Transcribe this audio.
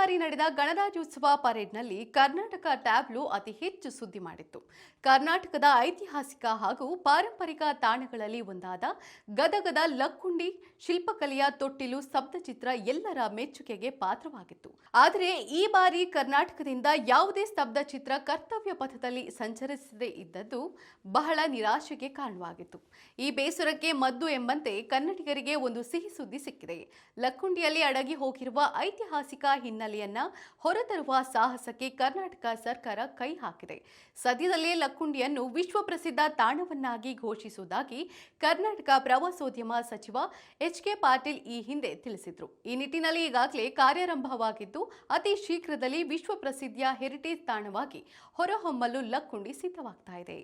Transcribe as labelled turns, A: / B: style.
A: ಬಾರಿ ನಡೆದ ಗಣರಾಜ್ಯೋತ್ಸವ ಪರೇಡ್ನಲ್ಲಿ ಕರ್ನಾಟಕ ಟ್ಯಾಬ್ಲು ಅತಿ ಹೆಚ್ಚು ಸುದ್ದಿ ಮಾಡಿತ್ತು. ಕರ್ನಾಟಕದ ಐತಿಹಾಸಿಕ ಹಾಗೂ ಪಾರಂಪರಿಕ ತಾಣಗಳಲ್ಲಿ ಒಂದಾದ ಗದಗದ ಲಕ್ಕುಂಡಿ ಶಿಲ್ಪಕಲೆಯ ತೊಟ್ಟಿಲು ಸ್ತಬ್ಧಚಿತ್ರ ಎಲ್ಲರ ಮೆಚ್ಚುಗೆಗೆ ಪಾತ್ರವಾಗಿತ್ತು. ಆದರೆ ಈ ಬಾರಿ ಕರ್ನಾಟಕದಿಂದ ಯಾವುದೇ ಸ್ತಬ್ಧಚಿತ್ರ ಕರ್ತವ್ಯ ಪಥದಲ್ಲಿ ಸಂಚರಿಸದೇ ಇದ್ದದ್ದು ಬಹಳ ನಿರಾಶೆಗೆ ಕಾರಣವಾಗಿತ್ತು. ಈ ಬೇಸರಕ್ಕೆ ಮದ್ದು ಎಂಬಂತೆ ಕನ್ನಡಿಗರಿಗೆ ಒಂದು ಸಿಹಿ ಸುದ್ದಿ ಸಿಕ್ಕಿದೆ. ಲಕ್ಕುಂಡಿಯಲ್ಲಿ ಅಡಗಿ ಹೋಗಿರುವ ಐತಿಹಾಸಿಕ ಹಿನ್ನೆಲೆಯನ್ನ ಹೊರತರುವ ಸಾಹಸಕ್ಕೆ ಕರ್ನಾಟಕ ಸರ್ಕಾರ ಕೈ ಹಾಕಿದೆ. ಸದ್ಯದಲ್ಲೇ ಲಕ್ಕುಂಡಿಯನ್ನು ವಿಶ್ವ ಪ್ರಸಿದ್ಧ ತಾಣವನ್ನಾಗಿ ಘೋಷಿಸುವುದಾಗಿ ಕರ್ನಾಟಕ ಪ್ರವಾಸೋದ್ಯಮ ಸಚಿವ ಎಚ್ ಕೆ ಪಾಟೀಲ್ ಈ ಹಿಂದೆ ತಿಳಿಸಿದ್ರು. ಈ ನಿಟ್ಟಿನಲ್ಲಿ ಈಗಾಗಲೇ ಕಾರ್ಯಾರಂಭವಾಗಿದ್ದು, ಅತಿ ಶೀಘ್ರದಲ್ಲಿ ವಿಶ್ವ ಪ್ರಸಿದ್ಧಿಯ ಹೆರಿಟೇಜ್ ತಾಣವಾಗಿ ಹೊರಹೊಮ್ಮಲು ಲಕ್ಕುಂಡಿ ಸಿದ್ಧವಾಗ್ತಾ ಇದೆ.